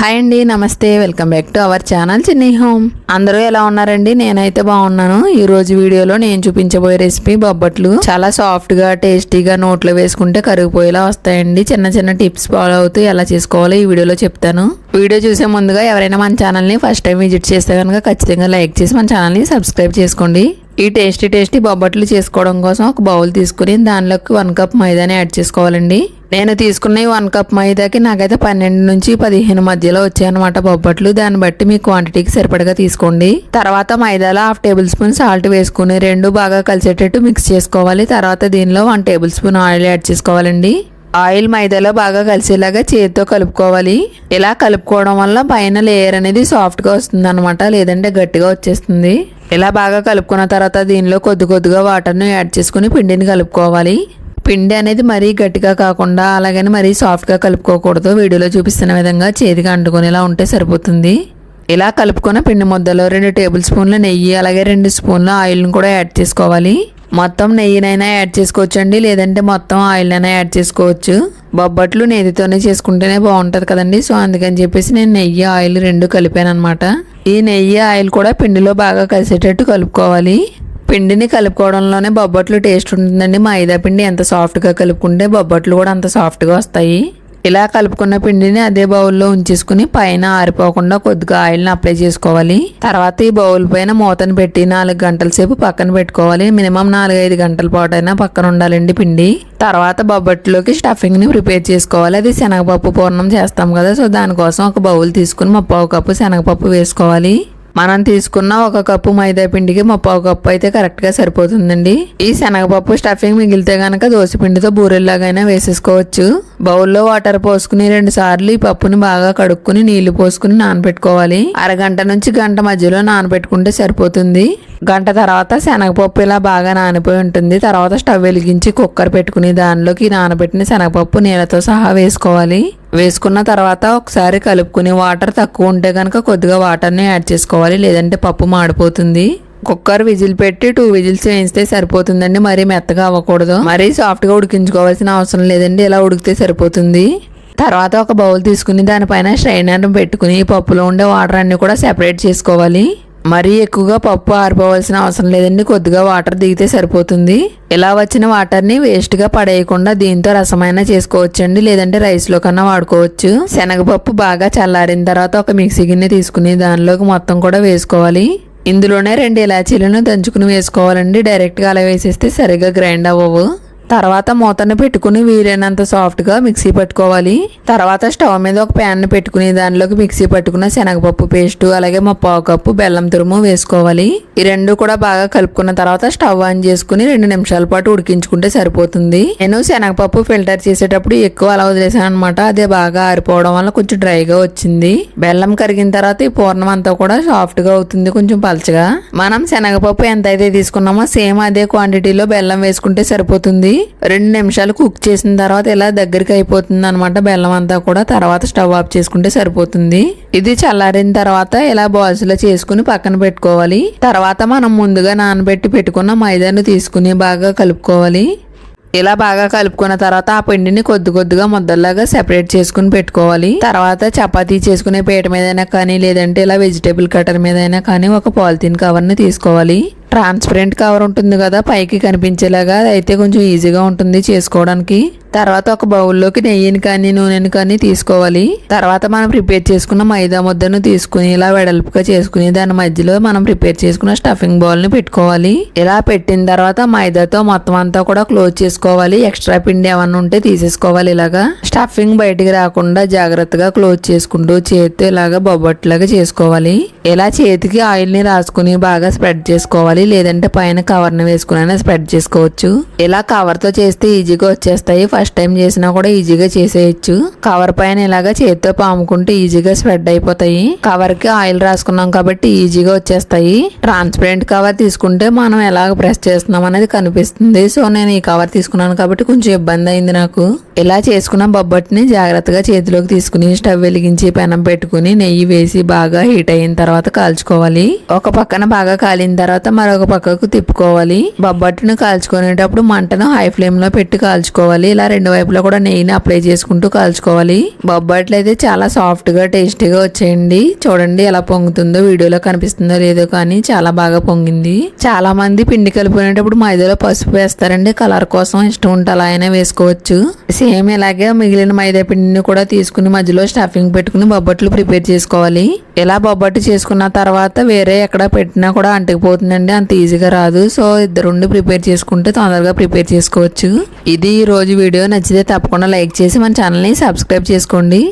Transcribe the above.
Hi అండి నమస్తే. Welcome back to our channel Chinni home. అందరూ ఎలా ఉన్నారండి? నేనైతే బాగున్నాను. ఈ రోజు వీడియోలో నేను చూపించబోయే రెసిపీ బొబ్బట్లు. చాలా సాఫ్ట్గా టేస్టీగా నోట్లో వేసుకుంటే కరిగిపోయేలా వస్తాయండి. చిన్న చిన్న టిప్స్ ఫాలో అవుతూ ఎలా చేసుకోవాలో ఈ వీడియోలో చెప్తాను. వీడియో చూసే ముందుగా ఎవరైనా మన ఛానల్ని ఫస్ట్ టైం విజిట్ చేస్తే కనుక ఖచ్చితంగా లైక్ చేసి మన ఛానల్ని సబ్స్క్రైబ్ చేసుకోండి. ఈ టేస్టీ టేస్టీ బొబ్బట్లు చేసుకోవడం కోసం ఒక బౌల్ తీసుకుని దానిలోకి వన్ కప్ మైదాని యాడ్ చేసుకోవాలండి. నేను తీసుకున్న ఈ వన్ కప్ మైదాకి నాకైతే పన్నెండు నుంచి పదిహేను మధ్యలో వచ్చాయన్నమాట బొబ్బట్లు. దాన్ని బట్టి మీ క్వాంటిటీకి సరిపడగా తీసుకోండి. తర్వాత మైదాలో హాఫ్ టేబుల్ స్పూన్ సాల్ట్ వేసుకుని రెండు బాగా కలిసేటట్టు మిక్స్ చేసుకోవాలి. తర్వాత దీనిలో one table spoon oil add చేసుకోవాలండి. ఆయిల్ మైదాలో బాగా కలిసేలాగా చేతితో కలుపుకోవాలి. ఇలా కలుపుకోవడం వల్ల పైన లేయర్ అనేది సాఫ్ట్గా వస్తుంది అనమాట లేదంటే గట్టిగా వచ్చేస్తుంది. ఇలా బాగా కలుపుకున్న తర్వాత దీనిలో కొద్ది కొద్దిగా వాటర్ను యాడ్ చేసుకుని పిండిని కలుపుకోవాలి. పిండి అనేది మరీ గట్టిగా కాకుండా అలాగని మరీ సాఫ్ట్గా కలుపుకోకూడదు. వీడియోలో చూపిస్తున్న విధంగా చేతిగా అంటుకునేలా ఉంటే సరిపోతుంది. ఇలా కలుపుకున్న పిండి ముద్దలో రెండు టేబుల్ స్పూన్ల నెయ్యి అలాగే రెండు స్పూన్ల ఆయిల్ను కూడా యాడ్ చేసుకోవాలి. మొత్తం నెయ్యినైనా యాడ్ చేసుకోవచ్చండి లేదంటే మొత్తం ఆయిల్ అయినా యాడ్ చేసుకోవచ్చు. బొబ్బట్లు నెయ్యితోనే చేసుకుంటేనే బాగుంటుంది కదండి సో అందుకని చెప్పేసి నేను నెయ్యి ఆయిల్ రెండు కలిపాను అనమాట ఈ నెయ్యి ఆయిల్ కూడా పిండిలో బాగా కలిసేటట్టు కలుపుకోవాలి. పిండిని కలుపుకోవడంలోనే బొబ్బట్లు టేస్ట్ ఉంటుందండి. మైదా పిండి ఎంత సాఫ్ట్గా కలుపుకుంటే బొబ్బట్లు కూడా అంత సాఫ్ట్గా వస్తాయి. ఇలా కలుపుకున్న పిండిని అదే బౌల్లో ఉంచేసుకుని పైన ఆరిపోకుండా కొద్దిగా ఆయిల్ని అప్లై చేసుకోవాలి. తర్వాత ఈ బౌల్ పైన మూతను పెట్టి నాలుగు గంటల సేపు పక్కన పెట్టుకోవాలి. మినిమం నాలుగైదు గంటల పాటు అయినా పక్కన ఉండాలండి పిండి. తర్వాత బొబ్బట్లోకి స్టఫింగ్ని ప్రిపేర్ చేసుకోవాలి. అది శనగపప్పు పూర్ణం చేస్తాం కదా సో దానికోసం ఒక బౌల్ తీసుకుని ముప్పావు కప్పు శనగపప్పు వేసుకోవాలి. మనం తీసుకున్న ఒక కప్పు మైదా పిండికి ముప్పావు కప్పు అయితే కరెక్ట్గా సరిపోతుందండి. ఈ శనగపప్పు స్టఫింగ్ మిగిలితే గనక దోశ పిండితో బూరెల్లాగైనా వేసేసుకోవచ్చు. బౌల్లో వాటర్ పోసుకుని రెండు సార్లు ఈ పప్పుని బాగా కడుక్కుని నీళ్ళు పోసుకుని నానబెట్టుకోవాలి. అరగంట నుంచి గంట మధ్యలో నానబెట్టుకుంటే సరిపోతుంది. గంట తర్వాత శనగపప్పు ఇలా బాగా నానిపోయి ఉంటుంది. తర్వాత స్టవ్ వెలిగించి కుక్కర్ పెట్టుకుని దానిలోకి నానబెట్టిన శనగపప్పు నీళ్ళతో సహా వేసుకోవాలి. వేసుకున్న తర్వాత ఒకసారి కలుపుకుని వాటర్ తక్కువ ఉంటే కనుక కొద్దిగా వాటర్ని యాడ్ చేసుకోవాలి. లేదంటే పప్పు మాడిపోతుంది. కుక్కర్ విజిల్ పెట్టి టూ విజిల్స్ వేయిస్తే సరిపోతుందండి. మరీ మెత్తగా అవ్వకూడదు. మరీ సాఫ్ట్గా ఉడికించుకోవాల్సిన అవసరం లేదండి. ఇలా ఉడికితే సరిపోతుంది. తర్వాత ఒక బౌల్ తీసుకుని దానిపైన స్ట్రైనర్ పెట్టుకుని పప్పులో ఉండే వాటర్ అన్ని కూడా సెపరేట్ చేసుకోవాలి. మరీ ఎక్కువగా పప్పు ఆరిపోవాల్సిన అవసరం లేదండి. కొద్దిగా వాటర్ దిగితే సరిపోతుంది. ఇలా వచ్చిన వాటర్ని వేస్ట్గా పడేయకుండా దీంతో రసమైనా చేసుకోవచ్చండి. లేదంటే రైస్లో కన్నా వాడుకోవచ్చు. శనగపప్పు బాగా చల్లారిన తర్వాత ఒక మిక్సీ గిన్నె తీసుకుని దానిలోకి మొత్తం కూడా వేసుకోవాలి. ఇందులోనే రెండు ఇలాచీలను దంచుకుని వేసుకోవాలండి. డైరెక్ట్గా అలా వేసేస్తే సరిగ్గా గ్రైండ్ అవ్వవు. తర్వాత మూతను పెట్టుకుని వీలైనంత సాఫ్ట్గా మిక్సీ పట్టుకోవాలి. తర్వాత స్టవ్ మీద ఒక ప్యాన్ పెట్టుకుని దానిలోకి మిక్సీ పట్టుకున్న శనగపప్పు పేస్ట్ అలాగే మా పావు కప్పు బెల్లం తురుము వేసుకోవాలి. ఈ రెండు కూడా బాగా కలుపుకున్న తర్వాత స్టవ్ ఆన్ చేసుకుని రెండు నిమిషాల పాటు ఉడికించుకుంటే సరిపోతుంది. నేను శనగపప్పు ఫిల్టర్ చేసేటప్పుడు ఎక్కువ అలా వదిలేసాను అనమాట అదే బాగా ఆరిపోవడం వల్ల కొంచెం డ్రైగా వచ్చింది. బెల్లం కరిగిన తర్వాత ఈ పూర్ణం అంతా కూడా సాఫ్ట్గా అవుతుంది కొంచెం పలచగా. మనం శనగపప్పు ఎంత అయితే తీసుకున్నామో సేమ్ అదే క్వాంటిటీలో బెల్లం వేసుకుంటే సరిపోతుంది. రెండు నిమిషాలు కుక్ చేసిన తర్వాత ఇలా దగ్గరికి అయిపోతుంది అనమాట బెల్లం అంతా కూడా తర్వాత స్టవ్ ఆఫ్ చేసుకుంటే సరిపోతుంది. ఇది చల్లారిన తర్వాత ఇలా బాల్స్లో చేసుకుని పక్కన పెట్టుకోవాలి. తర్వాత మనం ముందుగా నానబెట్టి పెట్టుకున్న మైదాను తీసుకుని బాగా కలుపుకోవాలి. ఇలా బాగా కలుపుకున్న తర్వాత ఆ పిండిని కొద్ది కొద్దిగా ముద్దల్లాగా సెపరేట్ చేసుకుని పెట్టుకోవాలి. తర్వాత చపాతీ చేసుకునే పీట మీదైనా కానీ లేదంటే ఇలా వెజిటేబుల్ కటర్ మీదైనా కానీ ఒక పాలిథిన్ కవర్ని తీసుకోవాలి. ట్రాన్స్పరెంట్ కవర్ ఉంటుంది కదా పైకి కనిపించేలాగా అయితే కొంచెం ఈజీగా ఉంటుంది చేసుకోవడానికి. తర్వాత ఒక బౌల్లోకి నెయ్యిని కానీ నూనెని కానీ తీసుకోవాలి. తర్వాత మనం ప్రిపేర్ చేసుకున్న మైదా ముద్దను తీసుకుని ఇలా వెడల్పుగా చేసుకుని దాని మధ్యలో మనం ప్రిపేర్ చేసుకున్న స్టఫింగ్ బౌల్ని పెట్టుకోవాలి. ఇలా పెట్టిన తర్వాత మైదాతో మొత్తం అంతా కూడా క్లోజ్ చేసుకోవాలి. ఎక్స్ట్రా పిండి ఏమన్నా ఉంటే తీసేసుకోవాలి ఇలాగా. స్టఫింగ్ బయటికి రాకుండా జాగ్రత్తగా క్లోజ్ చేసుకుంటూ చేతితో ఇలాగా బొబ్బట్లాగా చేసుకోవాలి. ఇలా చేతికి ఆయిల్ని రాసుకుని బాగా స్ప్రెడ్ చేసుకోవాలి. లేదంటే పైన కవర్ని వేసుకుని స్ప్రెడ్ చేసుకోవచ్చు. ఇలా కవర్తో చేస్తే ఈజీగా వచ్చేస్తాయి? ఫస్ట్ టైం చేసినా కూడా ఈజీగా చేసేయచ్చు. కవర్ పైన ఇలాగా చేతితో పాముకుంటే ఈజీగా స్ప్రెడ్ అయిపోతాయి. కవర్కి ఆయిల్ రాసుకున్నాం కాబట్టి ఈజీగా వచ్చేస్తాయి. ట్రాన్స్పరెంట్ కవర్ తీసుకుంటే మనం ఎలాగ ప్రెస్ చేస్తున్నాం అనేది కనిపిస్తుంది. సో నేను ఈ కవర్ తీసుకున్నాను కాబట్టి కొంచెం ఇబ్బంది అయింది నాకు. ఇలా చేసుకున్న బొబ్బట్ని జాగ్రత్తగా చేతిలోకి తీసుకుని స్టవ్ వెలిగించి పెనం పెట్టుకుని నెయ్యి వేసి బాగా హీట్ అయిన తర్వాత కాల్చుకోవాలి. ఒక పక్కన బాగా కాలిన తర్వాత మరొక పక్కకు తిప్పుకోవాలి. బొబ్బట్టును కాల్చుకునేటప్పుడు మంటను హై ఫ్లేమ్లో పెట్టి కాల్చుకోవాలి. ఇలా రెండు వైపులా కూడా నెయ్యిని అప్లై చేసుకుంటూ కాల్చుకోవాలి. బొబ్బట్లు అయితే చాలా సాఫ్ట్గా టేస్టీగా వచ్చేయండి. చూడండి ఎలా పొంగుతుందో వీడియోలో కనిపిస్తుందో లేదో కానీ చాలా బాగా పొంగింది. చాలా మంది పిండి కలుపుకునేటప్పుడు మైదాలో పసుపు వేస్తారండి. కలర్ కోసం ఇష్టం ఉంటే అలా అయినా వేసుకోవచ్చు. సేమ్ ఇలాగే మిగిలిన మైదా పిండిని కూడా తీసుకుని మధ్యలో స్టఫింగ్ పెట్టుకుని బొబ్బట్లు ప్రిపేర్ చేసుకోవాలి. ఇలా బొబ్బట్టు చేసుకున్న తర్వాత వేరే ఎక్కడ పెట్టినా కూడా అంటుకుపోతుందండి. అంత ఈజీగా రాదు. సో ఇద్దరుండి ప్రిపేర్ చేసుకుంటే తొందరగా ప్రిపేర్ చేసుకోవచ్చు. ఇది ఈ రోజు వీడియో. నచ్చితే తప్పకుండా లైక్ చేసి మన ఛానల్ని సబ్స్క్రైబ్ చేసుకోండి.